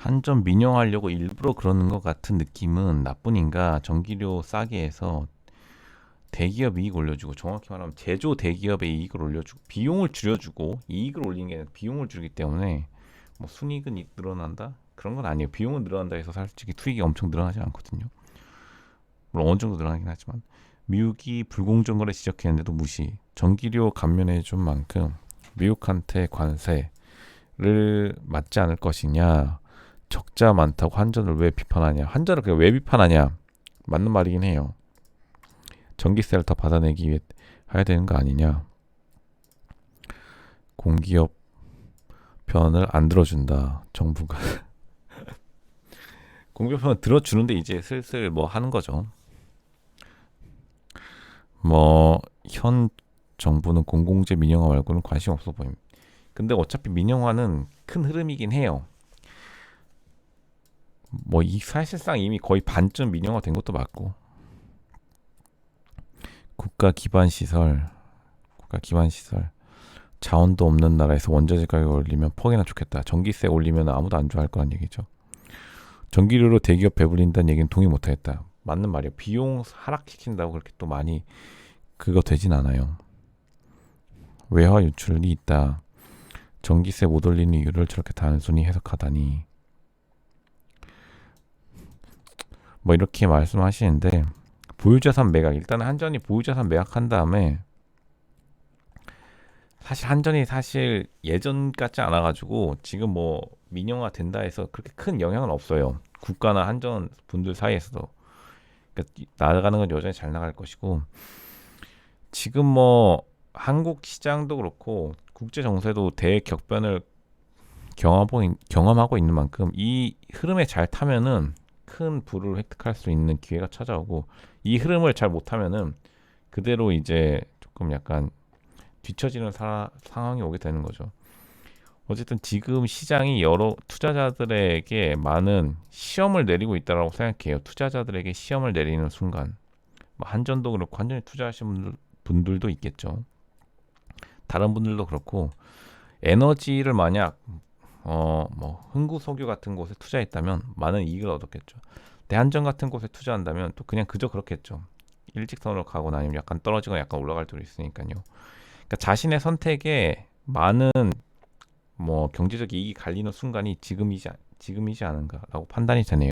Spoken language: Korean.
한전 민영하려고 일부러 그러는 것 같은 느낌은 나뿐인가? 전기료 싸게 해서 대기업 이익 올려주고 정확히 말하면 제조 대기업의 이익을 올려주고 비용을 줄여주고 이익을 올리는 게 아니라 비용을 줄이기 때문에 뭐 순이익은 이- 늘어난다? 그런 건 아니에요. 비용은 늘어난다 해서 솔직히 투익이 엄청 늘어나지 않거든요. 물론 어느 정도 늘어나긴 하지만. 미국이 불공정 거래 지적했는데도 무시. 전기료 감면해 준 만큼 미국한테 관세를 맞지 않을 것이냐 적자 많다고 한전을 왜 비판하냐? 한전을 그냥 왜 비판하냐? 맞는 말이긴 해요. 전기세를 더 받아내기 위해 해야 되는 거 아니냐? 공기업 편을 안 들어준다 정부가. 공기업 편을 들어주는데 이제 슬슬 뭐 하는 거죠. 뭐 현 정부는 공공재 민영화 말고는 관심 없어 보임. 근데 어차피 민영화는 큰 흐름이긴 해요 뭐 이 사실상 이미 거의 반쯤 민영화 된 것도 맞고. 국가 기반 시설 국가 기반 시설. 자원도 없는 나라에서 원자재 가격 올리면 퍽이나 좋겠다. 전기세 올리면 아무도 안 좋아할 거란 얘기죠. 전기료로 대기업 배불린다는 얘기는 동의 못하겠다. 맞는 말이에요. 비용 하락시킨다고 그렇게 또 많이 그거 되진 않아요. 외화 유출이 있다. 전기세 못 올리는 이유를 저렇게 단순히 해석하다니 뭐 이렇게 말씀하시는데 보유자산 매각 일단 한전이 보유자산 매각한 다음에 사실 한전이 사실 예전 같지 않아 가지고 지금 뭐 민영화 된다 해서 그렇게 큰 영향은 없어요. 국가나 한전 분들 사이에서도. 그러니까 나가는 건 여전히 잘 나갈 것이고 지금 뭐 한국 시장도 그렇고 국제 정세도 대격변을 경험하고 있는 만큼 이 흐름에 잘 타면은 큰 부를 획득할 수 있는 기회가 찾아오고 이 흐름을 잘 못하면은 그대로 이제 조금 약간 뒤처지는 사- 상황이 오게 되는 거죠. 어쨌든 지금 시장이 여러 투자자들에게 많은 시험을 내리고 있다라고 생각해요. 투자자들에게 시험을 내리는 순간 뭐 한전도 그렇고 한전에 투자하신 분들, 분들도 있겠죠. 다른 분들도 그렇고 에너지를 만약 어 뭐 흥구석유 같은 곳에 투자했다면 많은 이익을 얻었겠죠. 대한전 같은 곳에 투자한다면 또 그냥 그저 그렇겠죠. 일직선으로 가거나 아니면 약간 떨어지거나 약간 올라갈 때도 있으니까요. 그러니까 자신의 선택에 많은 뭐 경제적 이익이 갈리는 순간이 지금이지 않- 지금이지 않은가라고 판단이 되네요.